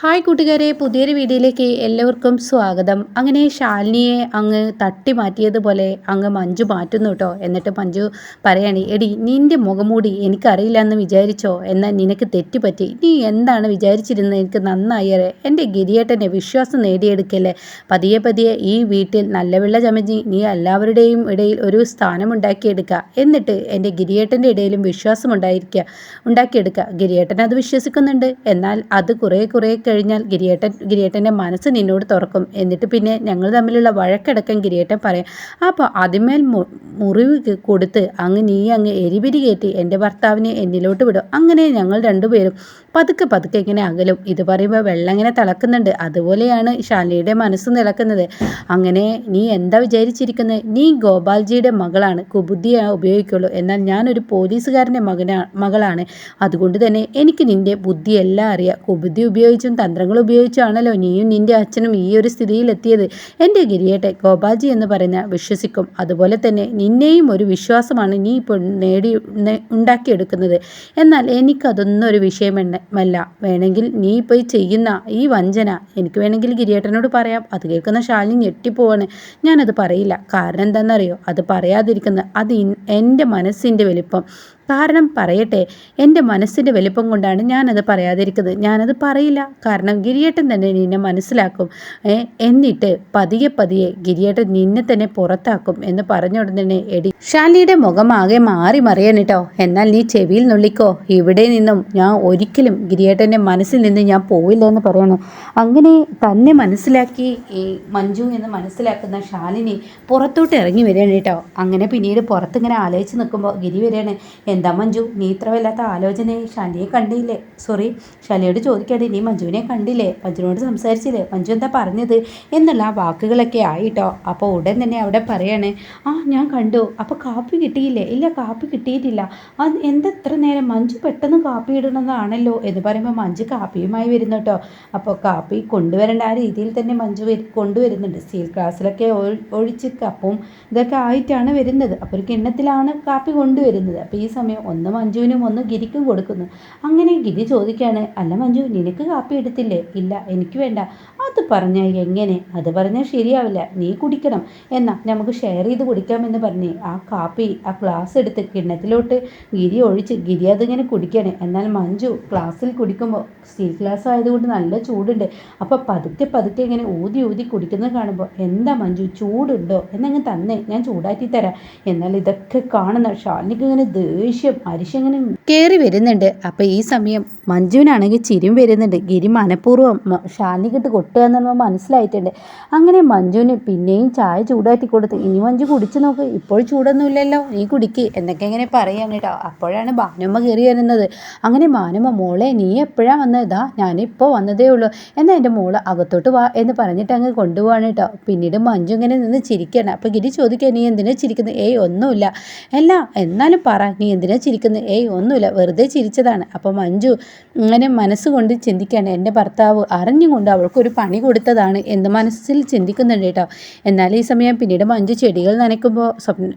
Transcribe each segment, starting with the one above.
Hi കൂട്ടുകാരെ പുതിയൊരു വീഡിയോയിലേക്ക് എല്ലാവർക്കും സ്വാഗതം. അങ്ങനെ ശാലിനിയെ അങ്ങ് തട്ടി മാറ്റിയതുപോലെ അങ്ങ് മഞ്ജു മാറ്റുന്നു കേട്ടോ എന്നിട്ട് മഞ്ജു പറയാണ് എടി നിന്റെ മുഖമൂടി എനിക്കറിയില്ല എന്ന് വിചാരിച്ചോ? എന്നാൽ നിനക്ക് തെറ്റുപറ്റി. നീ എന്താണ് വിചാരിച്ചിരുന്നത്? എനിക്ക് നന്നായേ എന്റെ ഗിരിയേട്ടന്റെ വിശ്വാസം നേടിയെടുക്കല്ലേ? പതിയെ പതിയെ ഈ വീട്ടിൽ നല്ല വെള്ള ചമഞ്ഞി നീ എല്ലാവരുടെയും ഇടയിൽ ഒരു സ്ഥാനം ഉണ്ടാക്കിയെടുക്കുക എന്നിട്ട് എന്റെ ഗിരിയേട്ടന്റെ ഇടയിലും വിശ്വാസം ഉണ്ടായിരിക്കുക ഉണ്ടാക്കിയെടുക്കുക ഗിരിയേട്ടൻ അത് വിശ്വസിക്കുന്നുണ്ട്. എന്നാൽ അത് കുറേ കുറേ കഴിഞ്ഞാൽ ഗിരിയേട്ടൻ ഗിരിയേട്ടന്റെ മനസ്സ് നിന്നോട് തുറക്കും. എന്നിട്ട് പിന്നെ ഞങ്ങൾ തമ്മിലുള്ള വഴക്കടക്കം ഗിരിയേട്ടൻ പറയും അപ്പോൾ അതിമേൽ മുറിവ് കൊടുത്ത് അങ്ങ് നീ അങ്ങ് എരിപിരി കയറ്റി എന്റെ ഭർത്താവിനെ എന്നിലോട്ട് വിടും. അങ്ങനെ ഞങ്ങൾ രണ്ടുപേരും പതുക്കെ പതുക്കെ ഇങ്ങനെ അകലും. ഇത് പറയുമ്പോൾ വെള്ളം ഇങ്ങനെ തിളക്കുന്നുണ്ട്. അതുപോലെയാണ് ശാലിയുടെ മനസ്സ് നിലക്കുന്നത്. അങ്ങനെ നീ എന്താ വിചാരിച്ചിരിക്കുന്നത് നീ ഗോപാൽജിയുടെ മകളാണ്. കുബുദ്ധിയെ ഉപയോഗിക്കുള്ളൂ. എന്നാൽ ഞാനൊരു പോലീസുകാരന്റെ മകനാ മകളാണ്. അതുകൊണ്ട് തന്നെ എനിക്ക് നിന്റെ ബുദ്ധിയെല്ലാം അറിയാം. കുബുദ്ധി ഉപയോഗിച്ചും തന്ത്രങ്ങൾ ഉപയോഗിച്ചാണല്ലോ നീയും നിന്റെ അച്ഛനും ഈ ഒരു സ്ഥിതിയിലെത്തിയത്. എന്റെ ഗിരിയേട്ടെ ഗോപാജി എന്ന് പറയുന്ന വിശ്വസിക്കും. അതുപോലെ തന്നെ നിന്നെയും ഒരു വിശ്വാസമാണ് നീ ഇപ്പോൾ നേടി ഉണ്ടാക്കിയെടുക്കുന്നത്. എന്നാൽ എനിക്കതൊന്നും ഒരു വിഷയമല്ല. വേണമെങ്കിൽ നീ ഇപ്പോൾ ചെയ്യുന്ന ഈ വഞ്ചന എനിക്ക് വേണമെങ്കിൽ ഗിരിയേട്ടനോട് പറയാം. അത് കേൾക്കുന്ന ശാലിനി ഞെട്ടിപ്പോവാണ്. ഞാനത് പറയില്ല. കാരണം എന്താണെന്നറിയോ? അത് പറയാതിരിക്കുന്നത് അത് എന്റെ മനസ്സിന്റെ വലിപ്പം. കാരണം പറയട്ടെ എന്റെ മനസ്സിന്റെ വലിപ്പം കൊണ്ടാണ് ഞാനത് പറയാതിരിക്കുന്നത്. ഞാനത് പറയില്ല. കാരണം ഗിരിയേട്ടൻ തന്നെ നിന്നെ മനസ്സിലാക്കും. എന്നിട്ട് പതിയെ പതിയെ ഗിരിയേട്ടൻ നിന്നെ തന്നെ പുറത്താക്കും എന്ന് പറഞ്ഞ തന്നെ എടി ഷാലിയുടെ മുഖമാകെ മാറി മറിയാൻ കേട്ടോ എന്നാൽ നീ ചെവിയിൽ നുള്ളിക്കോ. ഇവിടെ നിന്നും ഞാൻ ഒരിക്കലും ഗിരിയേട്ടന്റെ മനസ്സിൽ നിന്ന് ഞാൻ പോവില്ല എന്ന് പറയണം. അങ്ങനെ തന്നെ മനസ്സിലാക്കി ഈ മഞ്ജു എന്ന് മനസ്സിലാക്കുന്ന ഷാലിനി പുറത്തോട്ട് ഇറങ്ങി വരികയാണ് കേട്ടോ അങ്ങനെ പിന്നീട് പുറത്തിങ്ങനെ ആലോചിച്ച് നിൽക്കുമ്പോൾ ഗിരി വരികയാണ് എന്താ മഞ്ജു? നീ ഇത്ര വല്ലാത്ത ആലോചനയെ ശാലിയെ കണ്ടില്ലേ? സോറി ശാലിയോട് ചോദിക്കാതെ നീ മഞ്ജുവിനെ കണ്ടില്ലേ? മഞ്ജുവിനോട് സംസാരിച്ചില്ലേ? മഞ്ജു എന്താ പറഞ്ഞത്? എന്നുള്ള ആ വാക്കുകളൊക്കെ ആയിട്ടോ? അപ്പോൾ ഉടൻ തന്നെ അവിടെ പറയാണ് ആ ഞാൻ കണ്ടു. അപ്പോൾ കാപ്പി കിട്ടിയില്ലേ? ഇല്ല കാപ്പി കിട്ടിയിട്ടില്ല. അത് എന്താ ഇത്ര നേരം മഞ്ജു പെട്ടെന്ന് കാപ്പി ഇടണതാണല്ലോ? എന്ന് പറയുമ്പോൾ മഞ്ജു കാപ്പിയുമായി വരുന്നു കേട്ടോ. അപ്പോൾ കാപ്പി കൊണ്ടുവരേണ്ട ആ രീതിയിൽ തന്നെ മഞ്ജു കൊണ്ടുവരുന്നുണ്ട്. സ്റ്റീൽ ഗ്ലാസ്സിലൊക്കെ ഒഴിച്ച് കപ്പും ഇതൊക്കെ ആയിട്ടാണ് വരുന്നത്. അപ്പോൾ ഒരു കിണ്ണത്തിലാണ് കാപ്പി കൊണ്ടുവരുന്നത്. അപ്പോൾ ഈ സമയം സമയം ഒന്ന് മഞ്ജുവിനും ഒന്ന് ഗിരിക്കും കൊടുക്കുന്നു. അങ്ങനെ ഗിരി ചോദിക്കുകയാണ് അല്ല മഞ്ജു നിനക്ക് കാപ്പി എടുത്തില്ലേ? ഇല്ല എനിക്ക് വേണ്ട. അത് പറഞ്ഞാൽ എങ്ങനെ? അത് പറഞ്ഞാൽ ശരിയാവില്ല. നീ കുടിക്കണം. എന്നാൽ നമുക്ക് ഷെയർ ചെയ്ത് കുടിക്കാമെന്ന് പറഞ്ഞ് ആ കാപ്പി ആ ഗ്ലാസ് എടുത്ത് കിണ്ണത്തിലോട്ട് ഗിരി ഒഴിച്ച് ഗിരി അതിങ്ങനെ കുടിക്കണേ. എന്നാൽ മഞ്ജു ഗ്ലാസ്സിൽ കുടിക്കുമ്പോൾ സ്റ്റീൽ ഗ്ലാസ് ആയതുകൊണ്ട് നല്ല ചൂടുണ്ട്. അപ്പോൾ പതുക്കെ പതുക്കെ ഇങ്ങനെ ഊതി ഊതി കുടിക്കുന്നത് കാണുമ്പോൾ എന്താ മഞ്ജു ചൂടുണ്ടോ? എന്നങ്ങ് തന്നെ. ഞാൻ ചൂടാക്കി തരാം. എന്നാൽ ഇതൊക്കെ കാണുന്ന ഷാലിനിക്ക് ഇങ്ങനെ ദേഷ്യം അരിശങ്ങനെ കയറി വരുന്നുണ്ട്. അപ്പോൾ ഈ സമയം മഞ്ജുവിനാണെങ്കിൽ ചിരിയും വരുന്നുണ്ട്. ഗിരി മനഃപൂർവം ഷാനിക്കിട്ട് കൊട്ടുക എന്ന് മനസ്സിലായിട്ടുണ്ട്. അങ്ങനെ മഞ്ജുവിന് പിന്നെയും ചായ ചൂടാക്കി കൊടുത്ത് ഇനി മഞ്ജു കുടിച്ചു നോക്ക് ഇപ്പോൾ ചൂടൊന്നുമില്ലല്ലോ നീ കുടിക്ക് എന്നൊക്കെ ഇങ്ങനെ പറയാണ് കേട്ടോ. അപ്പോഴാണ് ഭാനുമ്മ കയറി വരുന്നത്. അങ്ങനെ ഭാനുമ്മ മോളെ നീ എപ്പോഴാണ് വന്നത്? ഞാനിപ്പോൾ വന്നതേ ഉള്ളൂ. എന്നാൽ എന്റെ മോൾ അകത്തോട്ട് വാ എന്ന് പറഞ്ഞിട്ട് അങ്ങ് കൊണ്ടുപോവാണ് കേട്ടോ. പിന്നീട് മഞ്ജു ഇങ്ങനെ നിന്ന് ചിരിക്കുകയാണ് അപ്പോൾ ഗിരി ചോദിക്കുക നീ എന്തിനാ ചിരിക്കുന്നത് ഏയ് ഒന്നുമില്ല. അല്ല എന്നാലും പറ നീ എന്തിനാ ചിരിക്കുന്നത് ഏയ് ഒന്നുമില്ല വെറുതെ ചിരിച്ചതാണ്. അപ്പോൾ മഞ്ജു ഇങ്ങനെ മനസ്സുകൊണ്ട് ചിന്തിക്കുകയാണ് എന്റെ ഭർത്താവ് അറിഞ്ഞുകൊണ്ട് അവൾക്കൊരു പണി കൊടുത്തതാണ് എന്ന് മനസ്സിൽ ചിന്തിക്കുന്നുണ്ട് കേട്ടോ. എന്നാൽ ഈ സമയം പിന്നീട് മഞ്ജു ചെടികൾ നനയ്ക്കുമ്പോൾ സ്വപ്ന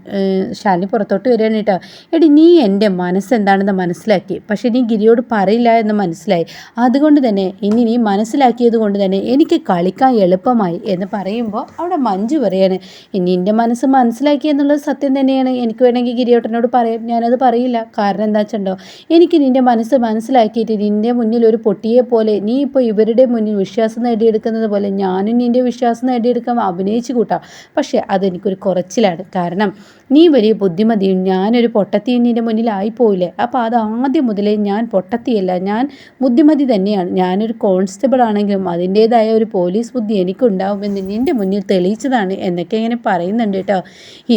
ശാലിനി പുറത്തോട്ട് വരികയാണ് കേട്ടോ. എടി നീ എന്റെ മനസ്സെന്താണെന്ന് മനസ്സിലാക്കി. പക്ഷേ നീ ഗിരിയോട് പറയില്ല എന്ന് മനസ്സിലായി. അതുകൊണ്ട് തന്നെ ഇനി നീ മനസ്സിലാക്കിയത് കൊണ്ട് തന്നെ എനിക്ക് കളിക്കാൻ എളുപ്പമായി എന്ന് പറയുമ്പോൾ അവിടെ മഞ്ജു പറയാണ്. ഇനി എന്റെ മനസ്സ് മനസ്സിലാക്കി എന്നുള്ളത് സത്യം തന്നെയാണ്. എനിക്ക് വേണമെങ്കിൽ ഗിരിയോട്ടനോട് പറയാം. ഞാനത് പറയില്ല. കാരണം എന്താ വെച്ചിട്ടുണ്ടോ എനിക്ക് നിന്റെ മനസ്സ് മനസ്സിലാക്കിയിട്ട് നിന്റെ മുന്നിൽ ഒരു പൊട്ടിയെ പോലെ നീ ഇപ്പോൾ ഇവരുടെ മുന്നിൽ വിശ്വാസം നേടിയ നേടിയെടുക്കുന്നത് പോലെ ഞാനും നിന്റെ വിശ്വാസം നേടിയെടുക്കാൻ അഭിനയിച്ചു കൂട്ടാം. പക്ഷേ അതെനിക്കൊരു കുറച്ചിലാണ്. കാരണം നീ വലിയ ബുദ്ധിമതിയും ഞാനൊരു പൊട്ടത്തിയും നിന്റെ മുന്നിലായിപ്പോയില്ലേ അപ്പോൾ അത് ആദ്യം മുതലേ ഞാൻ പൊട്ടത്തിയല്ല ഞാൻ ബുദ്ധിമതി തന്നെയാണ്. ഞാനൊരു കോൺസ്റ്റബിൾ ആണെങ്കിലും അതിന്റേതായ ഒരു പോലീസ് ബുദ്ധി എനിക്കുണ്ടാവുമെന്ന് നിന്റെ മുന്നിൽ തെളിയിച്ചതാണ് എന്നൊക്കെ ഇങ്ങനെ പറയുന്നുണ്ട് കേട്ടോ.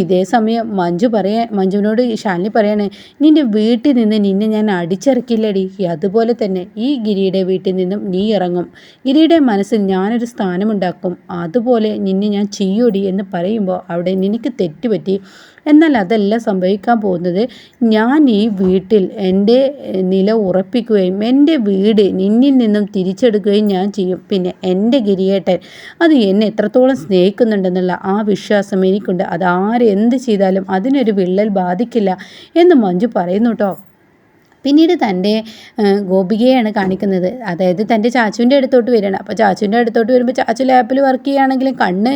ഇതേ സമയം മഞ്ജു പറയാ മഞ്ജുവിനോട് ശാലിനി പറയണേ നിന്റെ വീട്ടിൽ നിന്ന് നിന്നെ ഞാൻ അടിച്ചിറക്കില്ലടി അതുപോലെ തന്നെ ഈ ഗിരിയുടെ വീട്ടിൽ നിന്നും നീ ഇറങ്ങും. ഗിരിയുടെ മനസ്സിൽ ഞാനൊരു സ്ഥാനമുണ്ടാക്കും. അതുപോലെ നിന്നെ ഞാൻ ചെയ്യൂടി എന്ന് പറയുമ്പോൾ അവിടെ നിനക്ക് തെറ്റുപറ്റി. എന്നാൽ അതല്ല സംഭവിക്കാൻ പോകുന്നത്. ഞാൻ ഈ വീട്ടിൽ എന്റെ നില ഉറപ്പിക്കുകയും എന്റെ വീട് നിന്നിൽ നിന്നും തിരിച്ചെടുക്കുകയും ഞാൻ ചെയ്യും. പിന്നെ എന്റെ ഗിരിയേട്ടൻ അത് എന്നെ എത്രത്തോളം സ്നേഹിക്കുന്നുണ്ടെന്നുള്ള ആ വിശ്വാസം എനിക്കുണ്ട്. അത് ആരെന്ത് ചെയ്താലും അതിനൊരു വിള്ളൽ ബാധിക്കില്ല എന്ന് മഞ്ജു പറയുന്നു കേട്ടോ. പിന്നീട് തന്റെ ഗോപികയാണ് കാണിക്കുന്നത്. അതായത് തന്റെ ചാച്ചുവിന്റെ അടുത്തോട്ട് വരികയാണ്. അപ്പോൾ ചാച്ചുവിന്റെ അടുത്തോട്ട് വരുമ്പോൾ ചാച്ചു ലാപ്പിൽ വർക്ക് ചെയ്യുകയാണെങ്കിലും കണ്ണ്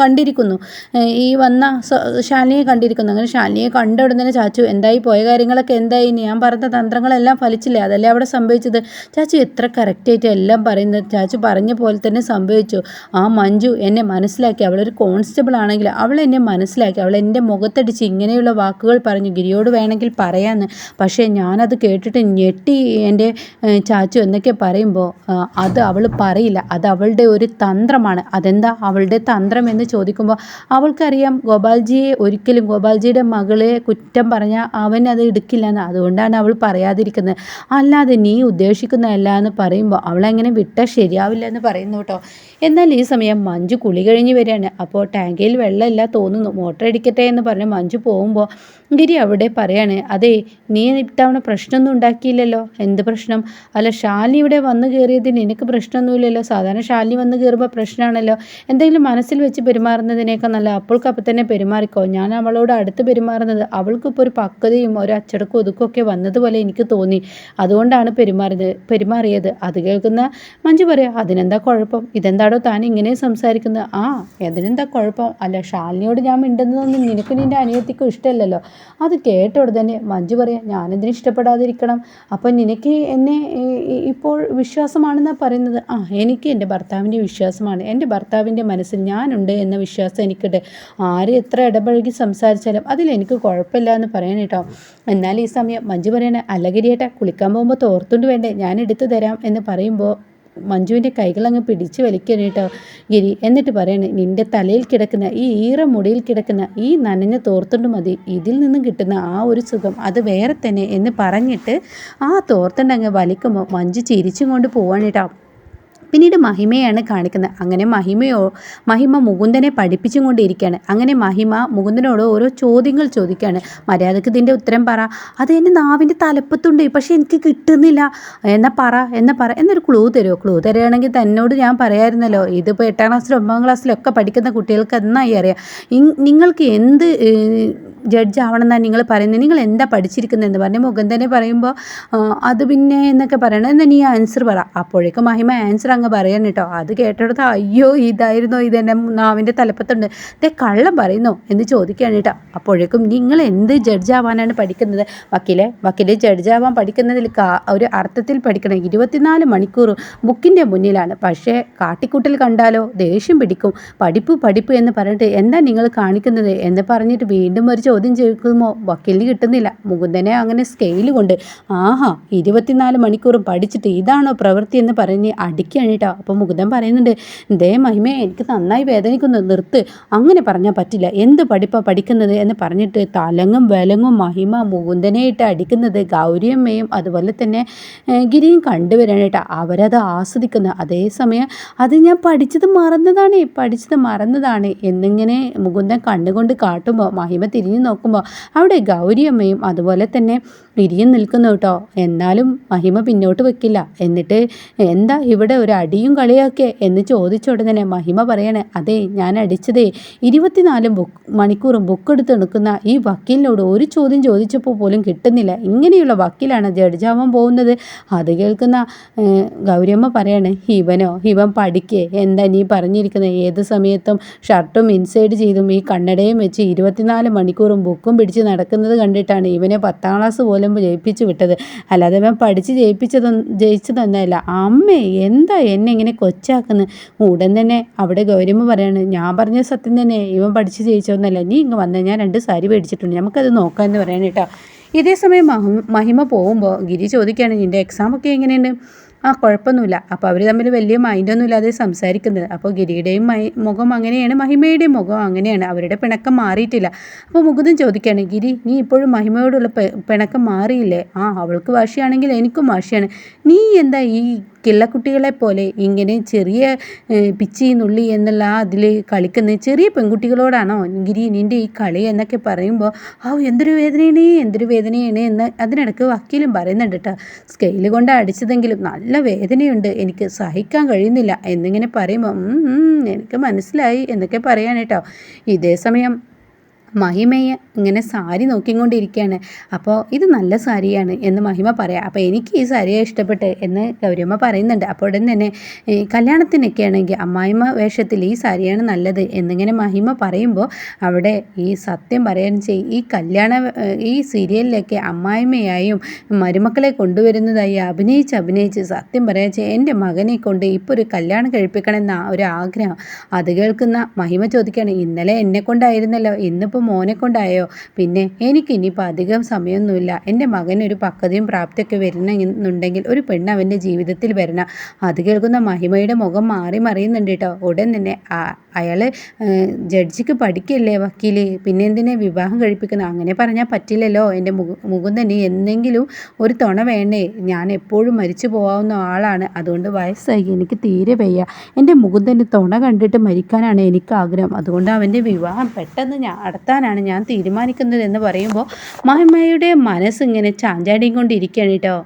കണ്ടിരിക്കുന്നു. ഈ വന്ന ശാലിനിയെ കണ്ടിരിക്കുന്നു. അങ്ങനെ ശാലിനിയെ കണ്ട ഉടനെ തന്നെ ചാച്ചു എന്തായി പോയ കാര്യങ്ങളൊക്കെ എന്തായി? ഞാൻ പറഞ്ഞ തന്ത്രങ്ങളെല്ലാം ഫലിച്ചില്ലേ? അതല്ലേ അവിടെ സംഭവിച്ചത്? ചാച്ചു എത്ര കറക്റ്റായിട്ട് എല്ലാം പറയുന്നത് ചാച്ചു പറഞ്ഞ പോലെ തന്നെ സംഭവിച്ചു. ആ മഞ്ജു എന്നെ മനസ്സിലാക്കി. അവളൊരു കോൺസ്റ്റബിൾ ആണെങ്കിൽ അവൾ എന്നെ മനസ്സിലാക്കി. അവൾ എന്റെ മുഖത്തടിച്ച് ഇങ്ങനെയുള്ള വാക്കുകൾ പറഞ്ഞു. ഗിരിയോട് വേണമെങ്കിൽ പറയാമെന്ന് പക്ഷേ ഞാനത് കേട്ടിട്ട് ഞെട്ടി എന്റെ ചാച്ചു എന്നൊക്കെ പറയുമ്പോൾ അത് അവൾ പറയില്ല. അത് അവളുടെ ഒരു തന്ത്രമാണ്. അതെന്താ അവളുടെ തന്ത്രം എന്ന് ചോദിക്കുമ്പോൾ അവൾക്കറിയാം ഗോപാൽജിയെ ഒരിക്കലും ഗോപാൽജിയുടെ മകളെ കുറ്റം പറഞ്ഞാൽ അവൻ അത് എടുക്കില്ലെന്ന്. അതുകൊണ്ടാണ് അവൾ പറയാതിരിക്കുന്നത്. അല്ലാതെ നീ ഉദ്ദേശിക്കുന്നതല്ല എന്ന് പറയുമ്പോൾ അവളെങ്ങനെ വിട്ടാൽ ശരിയാവില്ല എന്ന് പറയുന്നു കേട്ടോ. എന്നാൽ ഈ സമയം മഞ്ജു കുളി കഴിഞ്ഞ് വരികയാണ്. അപ്പോൾ ടാങ്കിയിൽ വെള്ളമില്ല തോന്നുന്നു. മോട്ടർ അടിക്കട്ടെ എന്ന് പറഞ്ഞ് മഞ്ജു പോകുമ്പോൾ ഗിരി അവിടെ പറയാണ് അതെ നീ ഇത്തവണ പ്രശ്നമൊന്നും ഉണ്ടാക്കിയില്ലല്ലോ. എന്ത് പ്രശ്നം? അല്ല ഷാലിനി ഇവിടെ വന്നു കയറിയതിന് എനിക്ക് പ്രശ്നമൊന്നുമില്ലല്ലോ. സാധാരണ ഷാലി വന്ന് കയറുമ്പോൾ പ്രശ്നമാണല്ലോ എന്തെങ്കിലും മനസ്സിൽ വെച്ച് പെരുമാറുന്നതിനേക്കാൾ നല്ല അപ്പോൾക്ക് അപ്പം തന്നെ പെരുമാറിക്കോ. ഞാൻ അവളോട് അടുത്ത് പെരുമാറുന്നത് അവൾക്കിപ്പോൾ ഒരു പക്വതയും ഒരു അച്ചടക്കം ഒതുക്കൊക്കെ വന്നതുപോലെ എനിക്ക് തോന്നി. അതുകൊണ്ടാണ് പെരുമാറിയത് പെരുമാറിയത്. അത് കേൾക്കുന്ന മഞ്ജു പറയാം അതിനെന്താ കുഴപ്പം? ഇതെന്താടോ താൻ ഇങ്ങനെ സംസാരിക്കുന്നത്? ആ അതിനെന്താ കുഴപ്പം? അല്ല ഷാലിനിയോട് ഞാൻ മിണ്ടുന്നതൊന്നും നിനക്ക് നിന്റെ അനിയത്തിക്കും ഇഷ്ടമല്ലല്ലോ. അത് കേട്ടോട് തന്നെ മഞ്ജു പറയാം ഞാനെന്തിനും ഇഷ്ടപ്പെടാതിരിക്കണം അപ്പം നിനക്ക് എന്നെ ഇപ്പോൾ വിശ്വാസമാണെന്നാണ് പറയുന്നത്. ആ എനിക്ക് എന്റെ ഭർത്താവിന്റെ വിശ്വാസമാണ്. എന്റെ ഭർത്താവിന്റെ മനസ്സിൽ ഞാനുണ്ട് എന്ന വിശ്വാസം എനിക്കുണ്ട്. ആര് എത്ര ഇടപഴകി സംസാരിച്ചാലും അതിലെനിക്ക് കുഴപ്പമില്ല എന്ന് പറയണം കേട്ടോ. എന്നാൽ ഈ സമയം മഞ്ജു പറയണേ അല്ലഗിരിയേട്ടാ കുളിക്കാൻ പോകുമ്പോൾ തോർത്തുണ്ട് വേണ്ടേ? ഞാൻ എടുത്തു തരാം എന്ന് പറയുമ്പോൾ മഞ്ജുവിന്റെ കൈകളങ്ങ് പിടിച്ച് വലിക്കണം കേട്ടോ. ഗിരി എന്നിട്ട് പറയണേ നിന്റെ തലയിൽ കിടക്കുന്ന ഈ ഈറ മുടിയിൽ കിടക്കുന്ന ഈ നനഞ്ഞ തോർത്തുണ്ട് മതി. ഇതിൽ നിന്നും കിട്ടുന്ന ആ ഒരു സുഖം അത് വേറെ തന്നെ എന്ന് പറഞ്ഞിട്ട് ആ തോർത്തുണ്ട് അങ്ങ് വലിക്കുമ്പോൾ മഞ്ജു ചിരിച്ചും കൊണ്ട് പോവാണ് കേട്ടോ. പിന്നീട് മഹിമയാണ് കാണിക്കുന്നത്. അങ്ങനെ മഹിമയോ മഹിമ മുകുന്ദനെ പഠിപ്പിച്ചും കൊണ്ടിരിക്കുകയാണ്. അങ്ങനെ മഹിമ മുകുന്ദനോട് ഓരോ ചോദ്യങ്ങൾ ചോദിക്കുകയാണ്. മര്യാദയ്ക്ക് ഇതിന്റെ ഉത്തരം പറ. അത് എന്റെ നാവിന്റെ തലപ്പത്തുണ്ട് പക്ഷേ എനിക്ക് കിട്ടുന്നില്ല. എന്നാ പറ എന്നാ പറ. എന്നൊരു ക്ലൂ തരുമോ ക്ലൂ തരുകയാണെങ്കിൽ തന്നോട് ഞാൻ പറയായിരുന്നല്ലോ. ഇതിപ്പോൾ എട്ടാം ക്ലാസ്സിലും ഒമ്പതാം ക്ലാസ്സിലും ഒക്കെ പഠിക്കുന്ന കുട്ടികൾക്ക് എന്നായി അറിയാം. നിങ്ങൾക്ക് എന്ത് ജഡ്ജ് ആവണമെന്നാണ് നിങ്ങൾ പറയുന്നത്? നിങ്ങൾ എന്താ പഠിച്ചിരിക്കുന്നത് പഠിച്ചിരിക്കുന്നതെന്ന് പറഞ്ഞ് മുകുന്ദനെ പറയുമ്പോൾ അത് പിന്നെ എന്നൊക്കെ പറയണം. എന്നാൽ നീ ആൻസർ പറ. അപ്പോഴേക്കും മഹിമ ആൻസർ അങ്ങ് പറയണം കേട്ടോ. അത് കേട്ടെടുത്ത് അയ്യോ ഇതായിരുന്നോ? ഇതെന്നെ നാവിന്റെ തലപ്പത്തുണ്ട്. ഇതേ കള്ളം പറയുന്നോ എന്ന് ചോദിക്കുകയാണ് കേട്ടോ. അപ്പോഴേക്കും നിങ്ങൾ എന്ത് ജഡ്ജ് ആവാനാണ് പഠിക്കുന്നത്? വക്കീലെ വക്കീലെ ജഡ്ജ് ആവാൻ പഠിക്കുന്നതിൽ ഒരു അർത്ഥത്തിൽ പഠിക്കണം. ഇരുപത്തിനാല് മണിക്കൂർ ബുക്കിന്റെ മുന്നിലാണ്. പക്ഷേ കാട്ടിക്കൂട്ടിൽ കണ്ടാലോ? ദേഷ്യം പിടിക്കും. പഠിപ്പ് പഠിപ്പ് എന്ന് പറഞ്ഞിട്ട് എന്താ നിങ്ങൾ കാണിക്കുന്നത്? എന്ന് പറഞ്ഞിട്ട് വീണ്ടും ഒരു ചോദ്യം ചോദിക്കുമ്പോൾ വക്കീലിന് കിട്ടുന്നില്ല. മുകുന്ദനെ അങ്ങനെ സ്കെയിൽ കൊണ്ട് ആഹാ ഇരുപത്തിനാല് മണിക്കൂറും പഠിച്ചിട്ട് ഇതാണോ പ്രവൃത്തി? എന്ന് പറഞ്ഞ് അടിക്കുകയാണ് കേട്ടോ അപ്പോൾ മുകുന്ദൻ പറയുന്നുണ്ട് ദേ മഹിമേ എനിക്ക് നന്നായി വേദനിക്കുന്നു നിർത്ത്. അങ്ങനെ പറഞ്ഞാൽ പറ്റില്ല. എന്ത് പഠിപ്പാണ് പഠിക്കുന്നത്? എന്ന് പറഞ്ഞിട്ട് തലങ്ങും വിലങ്ങും മഹിമ മുകുന്ദനെ ഇട്ട് അടിക്കുന്നത് ഗൗരിയമ്മയും അതുപോലെ തന്നെ ഗിരിയും കണ്ടുവരാണ് കേട്ടോ. അവരത് ആസ്വദിക്കുന്നു അതേസമയം അത് ഞാൻ പഠിച്ചത് മറന്നതാണ് പഠിച്ചത് മറന്നതാണ് എന്നിങ്ങനെ മുകുന്ദൻ കണ്ണുകൊണ്ട് കാട്ടുമ്പോൾ മഹിമ തിരിഞ്ഞു നോക്കുമ്പോൾ അവിടെ ഗൗരിയമ്മയും അതുപോലെ തന്നെ ഇരിയും നിൽക്കുന്നു കേട്ടോ. എന്നാലും മഹിമ പിന്നോട്ട് വെക്കില്ല. എന്നിട്ട് എന്താ ഇവിടെ ഒരു അടിയും കളിയൊക്കെ എന്ന് ചോദിച്ചുടനെ മഹിമ പറയണേ അതെ ഞാൻ അടിച്ചതേ. ഇരുപത്തിനാല് ബുക്ക് മണിക്കൂറും ബുക്ക് എടുത്ത് നിൽക്കുന്ന ഈ വക്കീലിനോട് ഒരു ചോദ്യം ചോദിച്ചപ്പോൾ പോലും കിട്ടുന്നില്ല. ഇങ്ങനെയുള്ള വക്കീലാണ് ജഡ്ജാവാൻ പോകുന്നത്. അത് കേൾക്കുന്ന ഗൗരിയമ്മ പറയാണ് ഇവനോ ഇവൻ പഠിക്കേ എന്താ നീ പറഞ്ഞിരിക്കുന്നത്? ഏത് സമയത്തും ഷർട്ടും ഇൻസൈഡ് ചെയ്തും ഈ കണ്ണടയും വെച്ച് ഇരുപത്തിനാല് മണിക്കൂറും ബുക്കും പിടിച്ച് നടക്കുന്നത് കണ്ടിട്ടാണ് ഇവനെ പത്താം ക്ലാസ് പോലും ജയിപ്പിച്ചു വിട്ടത്. അല്ലാതെ ഇവൻ പഠിച്ച് ജയിപ്പിച്ചതൊന്നും ജയിച്ചതൊന്നല്ല അമ്മേ എന്താ എന്നെ ഇങ്ങനെ കൊച്ചാക്കുന്നത് ഉടൻ തന്നെ അവിടെ ഗൗരമ്മ പറയാണ് ഞാൻ പറഞ്ഞ സത്യം തന്നെ. ഇവൻ പഠിച്ച് ജയിച്ചതൊന്നല്ല നീ ഇങ്ങ് വന്ന. ഞാൻ രണ്ട് സാരി മേടിച്ചിട്ടുണ്ട്. നമുക്കത് നോക്കാമെന്ന് പറയാൻ കേട്ടോ. ഇതേ സമയം മഹിമ പോകുമ്പോൾ ഗിരി ചോദിക്കുകയാണ് നിന്റെ എക്സാമൊക്കെ എങ്ങനെയുണ്ട്? ആ കുഴപ്പമൊന്നുമില്ല. അപ്പോൾ അവർ തമ്മിൽ വലിയ മൈൻഡൊന്നും ഇല്ലാതെ സംസാരിക്കുന്നത്. അപ്പോൾ ഗിരിയുടെയും മൈ മുഖം അങ്ങനെയാണ് മഹിമയുടെയും മുഖം അങ്ങനെയാണ്. അവരുടെ പിണക്കം മാറിയിട്ടില്ല. അപ്പോൾ മുകുന്ദൻ ചോദിക്കുകയാണ് ഗിരി നീ ഇപ്പോഴും മഹിമയോടുള്ള പിണക്കം മാറിയില്ലേ? ആ അവൾക്ക് വാശിയാണെങ്കിൽ എനിക്കും വാശിയാണ്. നീ എന്താ ഈ കിള്ളക്കുട്ടികളെ പോലെ ഇങ്ങനെ ചെറിയ പിച്ചി നുള്ളി എന്നുള്ള അതിൽ കളിക്കുന്ന ചെറിയ പെൺകുട്ടികളോടാണോ ഗിരി നിന്റെ ഈ കളി എന്നൊക്കെ പറയുമ്പോൾ ആ എന്തൊരു വേദനയാണ് എന്തൊരു വേദനയാണ് എന്ന് അതിനിടയ്ക്ക് വക്കീലും പറയുന്നുണ്ട് കേട്ടോ സ്കെയിൽ കൊണ്ട് അടിച്ചതെങ്കിലും നല്ല വേദനയുണ്ട് എനിക്ക് സഹിക്കാൻ കഴിയുന്നില്ല എന്നിങ്ങനെ പറയുമ്പോൾ എനിക്ക് മനസ്സിലായി എന്നൊക്കെ പറയാൻ കേട്ടോ ഇതേ സമയം മഹിമയെ ഇങ്ങനെ സാരി നോക്കിക്കൊണ്ടിരിക്കുകയാണ്. അപ്പോൾ ഇത് നല്ല സാരിയാണ് എന്ന് മഹിമ പറയാം. അപ്പോൾ എനിക്ക് ഈ സാരിയെ ഇഷ്ടപ്പെട്ട് എന്ന് ഗൗരിയമ്മ പറയുന്നുണ്ട്. അപ്പോൾ ഉടൻ തന്നെ കല്യാണത്തിനൊക്കെ ആണെങ്കിൽ അമ്മായിമ്മ വേഷത്തിൽ ഈ സാരിയാണ് നല്ലത് എന്നിങ്ങനെ മഹിമ പറയുമ്പോൾ അവിടെ ഈ സത്യം പറയാൻ ചെയ് ഈ കല്യാണ ഈ സീരിയലിലൊക്കെ അമ്മായിമ്മയായും മരുമക്കളെ കൊണ്ടുവരുന്നതായി അഭിനയിച്ച് അഭിനയിച്ച് സത്യം പറയാൻ ചെയ്യും എന്റെ മകനെ കൊണ്ട് ഇപ്പോൾ ഒരു കല്യാണം കഴിപ്പിക്കണമെന്ന ഒരു ആഗ്രഹം അത് കേൾക്കുന്ന മഹിമ ചോദിക്കുകയാണ്. ഇന്നലെ എന്നെ കൊണ്ടായിരുന്നല്ലോ. ഇന്നിപ്പോൾ മോനെ കൊണ്ടായോ? പിന്നെ എനിക്കിനിയിപ്പോൾ അധികം സമയമൊന്നുമില്ല എന്റെ മകനൊരു പക്വതയും പ്രാപ്തിയൊക്കെ വരണമെന്നുണ്ടെങ്കിൽ ഒരു പെണ്ണ് അവന്റെ ജീവിതത്തിൽ വരണം. അത് കേൾക്കുന്ന മഹിമയുടെ മുഖം മാറി മറിയുന്നുണ്ട് കേട്ടോ ഉടൻ തന്നെ അയാൾ ജഡ്ജിക്ക് പഠിക്കല്ലേ വക്കീൽ? പിന്നെ എന്തിനെ വിവാഹം കഴിപ്പിക്കുന്നത്? അങ്ങനെ പറഞ്ഞാൽ പറ്റില്ലല്ലോ. എന്റെ മുകുന്ദന് എന്തെങ്കിലും ഒരു തുണ വേണ്ടേ? ഞാൻ എപ്പോഴും മരിച്ചു പോകാവുന്ന ആളാണ്. അതുകൊണ്ട് വയസ്സായി. എനിക്ക് തീരെ വയ്യ. എന്റെ മുകുന്ദന് തുണ കണ്ടിട്ട് മരിക്കാനാണ് എനിക്ക് ആഗ്രഹം അതുകൊണ്ട് അവന്റെ വിവാഹം പെട്ടെന്ന് ഞാൻ നടത്താനാണ് ഞാൻ തീരുമാനിക്കുന്നത് എന്ന് പറയുമ്പോൾ മഹിമയുടെ മനസ്സിങ്ങനെ ചാഞ്ചാടിയും കൊണ്ടിരിക്കുകയാണ് കേട്ടോ.